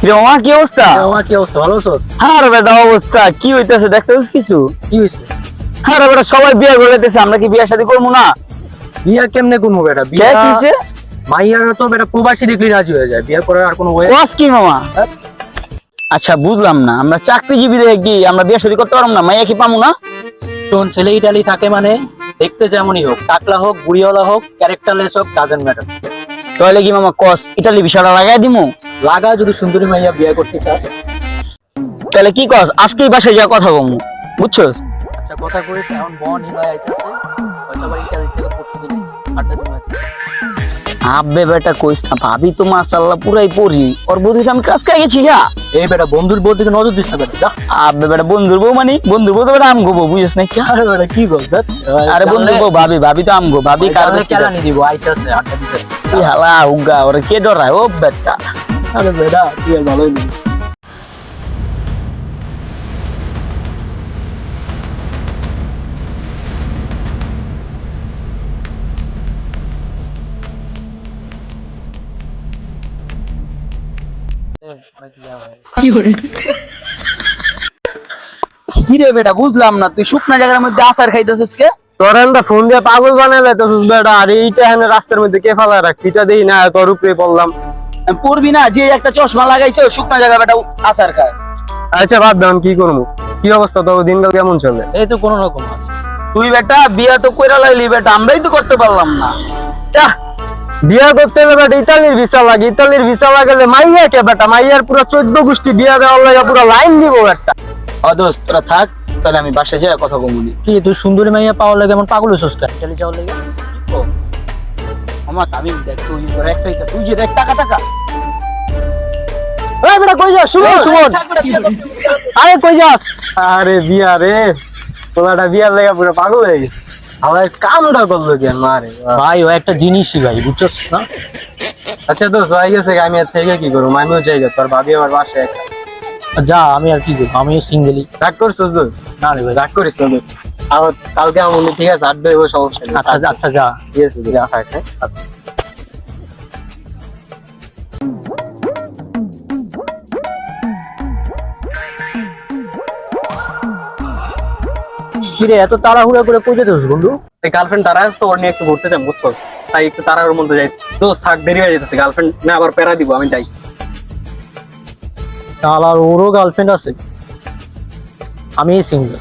কিরে মামা কি অবস্থা? আমার কি অবস্থা? ভালো আছো? আর বেটা অবস্থা। কি হইতেছে দেখতেছিস কিছু? কি হয়েছে আরে বেটা সবাই বিয়ে করতেছে আমরা কি বিয়ে শাদী করব না? বিয়া কেমনে করব বেটা? বিয়া কিছে মাইয়ারা তো বেটা প্রবাসী দেখলি রাজি হয়ে যায় বিয়া করার আর কোনো ওয়ে ওয়াস কি মামা? আচ্ছা বুঝলাম না। আমরা চাকরিজীবী দেখে কি আমরা বিয়ে শাদী করতে পারব না? মাইয়া কি পাবো না? শোন ছেলে ইটালি থাকে মানে দেখতে যেমনই হোক টাকলা হোক বুড়িওয়ালা হোক ক্যারেক্টারলেস হোক ডাজেন্ট ম্যাটার তাহলে কি মামা কস ইটালি বিষয়টা লাগাই দিমু। লাগা যদি সুন্দরী মাইয়া বিয়া করতে চাস। তাহলে কি কস আজকেই বাসায় যা কথা বলব বুঝছ আচ্ছা কথা করিস এখন বন হিমায় আইতেছে। হয়তো আবার ইটালি থেকে পড়তে দিলি আটটা দিন আছে আব্বে বেটা কইস না ভাবি তো মাশাআল্লাহ পুরাই পড়ি ওর বৌদি আমি ক্লাস খাই গেছি যা। এই বেটা বন্ধুর বোর দিকে নজর দিস না বেটা যা। আব্বে বেটা বন্ধুর বউ মানে? বন্ধুর বউ তো বেটা আম গো বুঝিস না কি? আরে বেটা কি বল আরে বন্ধুর বউ ভাবি ভাবি তো আম গো ভাবি কার কালে কাছে কেলা নি দিব আইতাছে আটটা দিতে কি হালা উগা ওরে কে ডরায় ও বেটা আরে বেটা তুই ভালোই কি রে বেটা, বুঝলাম না, তুই শুকনা জায়গার মধ্যে আচার খাইতেছিস কে? তোরানটা ফোন দিয়ে পাগল বেটা আর এইটা এখানে রাস্তার মধ্যে কে ফালা রাখছি? এটা দেখি না তোর উপরে পড়বি না যে একটা চশমা লাগাইছে শুকনা জায়গা বেটা আচার খায়। আচ্ছা বাদ দাম কি করব? কি অবস্থা তোর? দিনকাল কেমন চলে? এই তো কোনো রকম তুই বেটা বিয়া তো কইরা লাইলি বেটা আমরাই তো করতে পারলাম না। বিয়া করতে হলে বেটা ইতালির ভিসা লাগে। ইতালির ভিসা লাগালে মাইয়া কে বেটা? মাইয়ার পুরো চোদ্দ গোষ্ঠী বিয়া দেওয়ার লাগে পুরো লাইন দিব একটা ও তোরা থাক। তাহলে আমি বাসায় যাই কথা বলবি কি তুই সুন্দরী মাইয়া পাওয়ার লাগে এমন পাগল হইছস কেন? চলে যাওয়ার লাগে? আমার আমি দেখ তুই তোর এক সাইড তুই যে দেখ টাকা টাকা। এই বেটা কই যাস? সুমন সুমন। আরে কই যাস? আরে বিয়া রে তোমারটা বিয়ার লেগে পুরো পাগল হয়ে গেছে। আমার কামটা করল কেন? মারে ভাই ও একটা জিনিসই ভাই বুঝছস না? আচ্ছা দোস্ত হয়ে গেছে আমি আর থেকে কি করব? আমিও চাই তোর ভাবি আমার বাসায় একা। যা আমি আর কি করব? আমিও সিঙ্গেলই রাগ করছিস দোস্ত না রে ভাই রাগ করিস না। দোস্ত আমার কালকে আমার মনে ঠিক আছে আট দেবো সমস্যা নেই। আচ্ছা আচ্ছা যা। ঠিক আছে যা থাক হ্যাঁ আচ্ছা। কিরে এত তাড়াহুড়া করে কই যেতেছিস বন্ধু? এই গার্লফ্রেন্ড তারা তো ওর নিয়ে একটু ঘুরতে যাই বুঝছ? তাই একটু তারার মধ্যে যাই। দোস্ত থাক দেরি হয়ে যেতেছে গার্লফ্রেন্ড না আবার প্যারা দিব আমি যাই। আর ওরও গার্লফ্রেন্ড আছে। আমি সিঙ্গেল